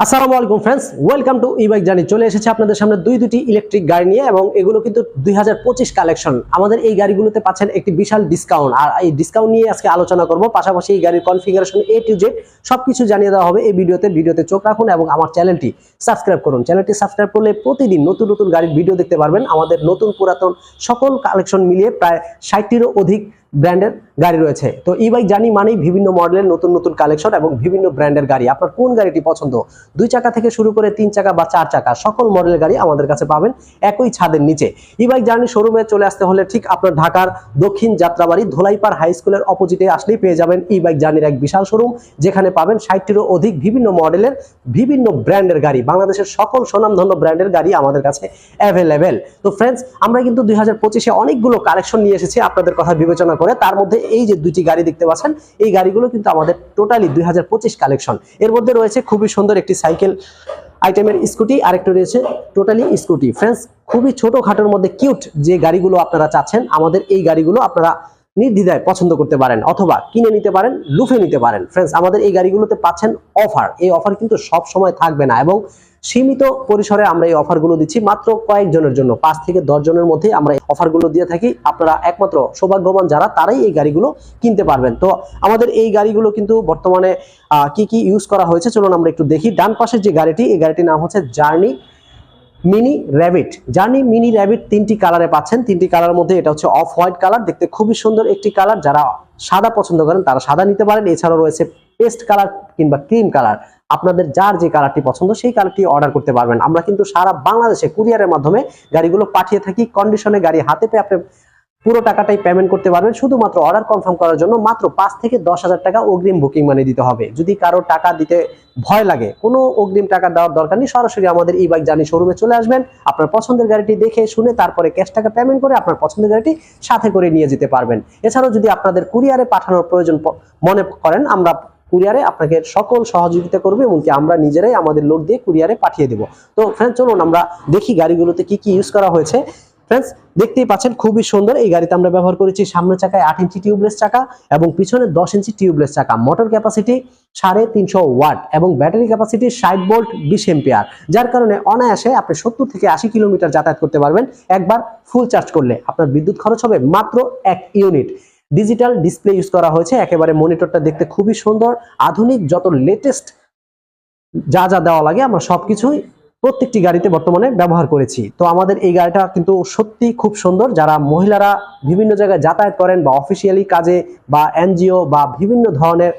আসসালামু আলাইকুম friends welcome to e bike journey চলে এসেছে আপনাদের সামনে দুই দুটি ইলেকট্রিক গাড়ি নিয়ে এবং এগুলো কিন্তু দুই হাজার পঁচিশ কালেকশন আমাদের এই গাড়িগুলোতে পাচ্ছেন একটি বিশাল ডিসকাউন্ট আর এই ডিসকাউন্ট নিয়ে আজকে আলোচনা করব। পাশাপাশি এই গাড়ির কনফিগারেশন এ টু জেড সবকিছু জানিয়ে দেওয়া হবে এই ভিডিওতে। ভিডিওতে চোখ রাখুন এবং আমার চ্যানেলটি সাবস্ক্রাইব করুন। চ্যানেলটি সাবস্ক্রাইব করলে প্রতিদিন নতুন নতুন গাড়ির ভিডিও দেখতে পারবেন। আমাদের নতুন পুরাতন সকল কালেকশন মিলিয়ে প্রায় ষাটটিরও অধিক ব্র্যান্ডের গাড়ি রয়েছে। তো ই বাইক জানি মানেই বিভিন্ন মডেলের নতুন নতুন কালেকশন এবং বিভিন্ন ব্র্যান্ডের গাড়ি। আপনার কোন গাড়িটি পছন্দ? দুই চাকা থেকে শুরু করে তিন চাকা বা চার চাকা সকল মডেলের গাড়ি আমাদের কাছে পাবেন একই ছাদের নিচে। ই বাইক জার্নি শোরুমে চলে আসতে হলে ঠিক আপনার ঢাকার দক্ষিণ যাত্রাবাড়ি ধোলাইপাড় হাই স্কুলের অপোজিটে আসলেই পেয়ে যাবেন ই বাইক জার্নির এক বিশাল শোরুম যেখানে পাবেন ষাটটিরও অধিক বিভিন্ন মডেলের বিভিন্ন ব্র্যান্ডের গাড়ি। বাংলাদেশের সকল স্বনামধন্য ব্র্যান্ডের গাড়ি আমাদের কাছে অ্যাভেলেবেল তো ফ্রেন্ডস আমরা কিন্তু দুই হাজার পঁচিশে অনেকগুলো কালেকশন নিয়ে এসেছি। আপনাদের কথা বিবেচনা করে তার মধ্যে এই যে দুইটি গাড়ি দেখতে পাচ্ছেন, এই গাড়িগুলো কিন্তু আমাদের টোটালি দুই হাজার পঁচিশ কালেকশন এর মধ্যে রয়েছে খুবই সুন্দর একটি সাইকেল আইটেমের স্কুটি আর আরেকটা রয়েছে টোটালি স্কুটি ফ্রেন্ডস খুবই ছোটখাটোর মধ্যে কিউট যে গাড়িগুলো আপনারা চাচ্ছেন, আমাদের এই গাড়িগুলো আপনারা নির্দ্বিধায় পছন্দ করতে পারেন অথবা কিনে নিতে পারেন, লুফে নিতে পারেন। ফ্রেন্ডস আমাদের এই গাড়িগুলোতে পাচ্ছেন অফার এই অফার কিন্তু সব সময় থাকবে না এবং সীমিত পরিসরে আমরা এই অফারগুলো দিচ্ছি। মাত্র কয়েকজনের জন্য, পাঁচ থেকে দশ জনের মধ্যে আমরা এই অফারগুলো দিয়ে থাকি। আপনারা একমাত্র সৌভাগ্যবান যারা, তারাই এই গাড়িগুলো কিনতে পারবেন। তো আমাদের এই গাড়িগুলো কিন্তু বর্তমানে কি কি ইউজ করা হয়েছে চলুন আমরা একটু দেখি। ডান পাশের যে গাড়িটি, এই গাড়িটির নাম হচ্ছে journey mini rabbit journey mini rabbit তিনটি কালারে পাচ্ছেন। তিনটি কালার মধ্যে এটা হচ্ছে অফ হোয়াইট কালার দেখতে খুবই সুন্দর একটি কালার যারা সাদা পছন্দ করেন, তারা সাদা নিতে পারেন। এছাড়াও রয়েছে পেস্ট কালার কিংবা ক্রিম কালার আপনাদের যার যে কালারটি পছন্দ সেই কালারটি অর্ডার করতে পারবেন। আমরা কিন্তু সারা বাংলাদেশে কুরিয়ারের মাধ্যমে গাড়িগুলো পাঠিয়ে থাকি কন্ডিশনে গাড়ি হাতে পেয়ে আপনি পুরো টাকাটাই পেমেন্ট করতে পারবেন। শুধুমাত্র অর্ডার কনফার্ম করার জন্য মাত্র পাঁচ থেকে দশ হাজার টাকা অগ্রিম বুকিং মানে দিতে হবে। যদি কারও টাকা দিতে ভয় লাগে, কোনো অগ্রিম টাকা দেওয়ার দরকার নেই, সরাসরি আমাদের ই বাইক জানি শোরুমে চলে আসবেন। আপনার পছন্দের গাড়িটি দেখে, শুনে, তারপরে ক্যাশ টাকা পেমেন্ট করে আপনার পছন্দের গাড়িটি সাথে করে নিয়ে যেতে পারবেন। এছাড়াও যদি আপনাদের কুরিয়ারে পাঠানোর প্রয়োজন মনে করেন, আমরা কুরিয়ারে আপনাকে সকল সহযোগিতা করবে, এমনকি আমরা নিজেরাই আমাদের লোক দিয়ে কুরিয়ারে পাঠিয়ে দেবো। তো ফ্রেন্ড চলুন আমরা দেখি গাড়িগুলোতে কি কি ইউজ করা হয়েছে। ফ্রেন্ডস দেখতেই পাচ্ছেন খুবই সুন্দর, এই গাড়িতে আমরা ব্যবহার করেছি সামনের চাকায় আট ইঞ্চি টিউবলেস চাকা এবং পিছনে দশ ইঞ্চি টিউবলেস চাকা। মোটর ক্যাপাসিটি সাড়ে তিনশো ওয়াট এবং ব্যাটারি ক্যাপাসিটি ষাট ভোল্ট বিশ এম্পিয়ার যার কারণে অনায়াসে আপনি সত্তর থেকে আশি কিলোমিটার যাতায়াত করতে পারবেন। একবার ফুল চার্জ করলে আপনার বিদ্যুৎ খরচ হবে মাত্র এক ইউনিট ডিজিটাল ডিসপ্লে ইউজ করা হয়েছে, একেবারে মনিটরটা দেখতে খুবই সুন্দর। আধুনিক যত লেটেস্ট যা যা দেওয়া লাগে, আমরা সব কিছুই প্রত্যেকটি গাড়িতে বর্তমানে ব্যবহার করেছি। তো আমাদের এই গাড়িটা কিন্তু সত্যি খুব সুন্দর। যারা মহিলারা বিভিন্ন জায়গায় যাতায়াত করেন বা অফিসিয়ালি কাজে বা এনজিও বা বিভিন্ন ধরনের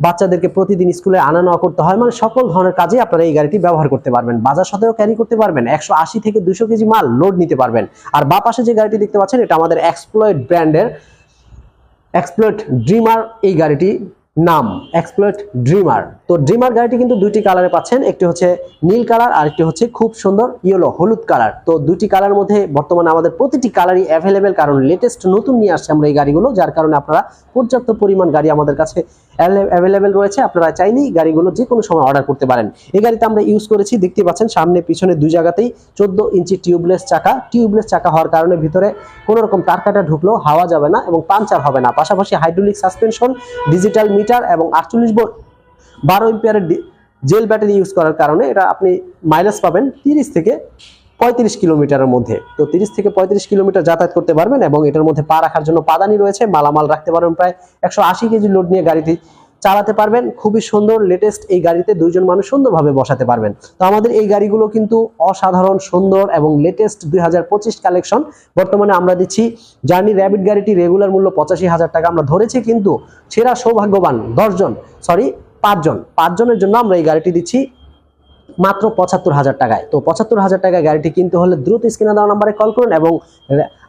বাচ্চাদেরকে প্রতিদিন স্কুলে আনা নেওয়া করতে হয় মানে সকল ধরনের কাজে আপনারা এই গাড়িটি ব্যবহার করতে পারবেন। বাজার সাথেও ক্যারি করতে পারবেন। একশো আশি থেকে দুশো কেজি মাল লোড নিতে পারবেন। আর বা পাশে যে গাড়িটি দেখতে পাচ্ছেন, এটা আমাদের এক্সপ্লয়েড ব্র্যান্ডের এক্সপ্লয়েড ড্রিমার এই গাড়িটি নাম এক্সপ্লোট ড্রিমার তো ড্রিমার গাড়িটি কিন্তু দুইটি কালারে পাচ্ছেন, একটি হচ্ছে নীল কালার আর একটি হচ্ছে খুব সুন্দর ইয়েলো হলুদ কালার তো দুইটি কালার মধ্যে বর্তমানে আমাদের প্রতিটি কালারই অ্যাভেলেবেল কারণ লেটেস্ট নতুন নিয়ে আসছে আমরা এই গাড়িগুলো, যার কারণে আপনারা পর্যাপ্ত পরিমাণ গাড়ি আমাদের কাছে অ্যাভেলেবেল রয়েছে, আপনারা চাইলেই গাড়িগুলো যে কোনো সময় অর্ডার করতে পারেন। এই গাড়িতে আমরা ইউজ করেছি, দেখতে পাচ্ছেন সামনে পিছনে দুই জায়গাতেই চোদ্দ ইঞ্চি টিউবলেস চাকা। টিউবলেস চাকা হওয়ার কারণে ভিতরে কোনো রকম তার কাটা ঢুকলেও হাওয়া যাবে না এবং পাঞ্চার হবে না। পাশাপাশি হাইড্রোলিক সাসপেনশন ডিজিটাল মিটার এবং আটচল্লিশ বোর্ড বারো এম্পিয়ারের জেল ব্যাটারি ইউজ করার কারণে এটা আপনি মাইলেজ পাবেন তিরিশ থেকে পঁয়ত্রিশ কিলোমিটারের মধ্যে। তো তিরিশ থেকে পঁয়ত্রিশ কিলোমিটার যাতায়াত করতে পারবেন এবং এটার মধ্যে পা রাখার জন্য পাদানি রয়েছে, মালামাল রাখতে পারবেন প্রায় একশো আশি কেজি লোড নিয়ে গাড়িটি চালাতে পারবেন। খুবই সুন্দর লেটেস্ট এই গাড়িতে দুইজন মানুষ সুন্দরভাবে বসাতে পারবেন। তো আমাদের এই গাড়িগুলো কিন্তু অসাধারণ, সুন্দর এবং লেটেস্ট দুই হাজার পঁচিশ কালেকশন বর্তমানে আমরা দিচ্ছি জার্নি র্যাবিট গাড়িটি রেগুলার মূল্য পঁচাশি হাজার টাকা আমরা ধরেছি, কিন্তু সেরা সৌভাগ্যবান দশজন সরি পাঁচজন, পাঁচজনের জন্য আমরা এই গাড়িটি দিচ্ছি মাত্র পঁচাত্তর হাজার টাকায়। তো পঁচাত্তর হাজার টাকায় গাড়িটি কিনতে হলে দ্রুত স্ক্রিনে দেওয়া নাম্বারে কল করুন এবং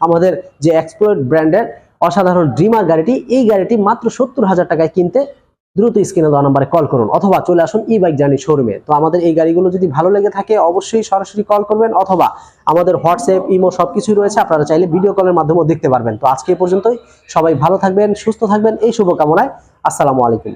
আমাদের যে এক্সপ্লোর ব্র্যান্ডের অসাধারণ ড্রিমার গাড়িটি, এই গাড়িটি মাত্র সত্তর হাজার টাকায় কিনতে দ্রুত স্ক্রিনে দেওয়া নাম্বারে কল করুন অথবা চলে আসুন ই বাইক জার্নি শোরুমে তো আমাদের এই গাড়িগুলো যদি ভালো লেগে থাকে, অবশ্যই সরাসরি কল করবেন অথবা আমাদের হোয়াটসঅ্যাপ ইমো সবকিছুই রয়েছে, আপনারা চাইলে ভিডিও কলের মাধ্যমেও দেখতে পারবেন। তো আজকে পর্যন্তই। সবাই ভালো থাকবেন, সুস্থ থাকবেন, এই শুভকামনায়। আসসালামু আলাইকুম।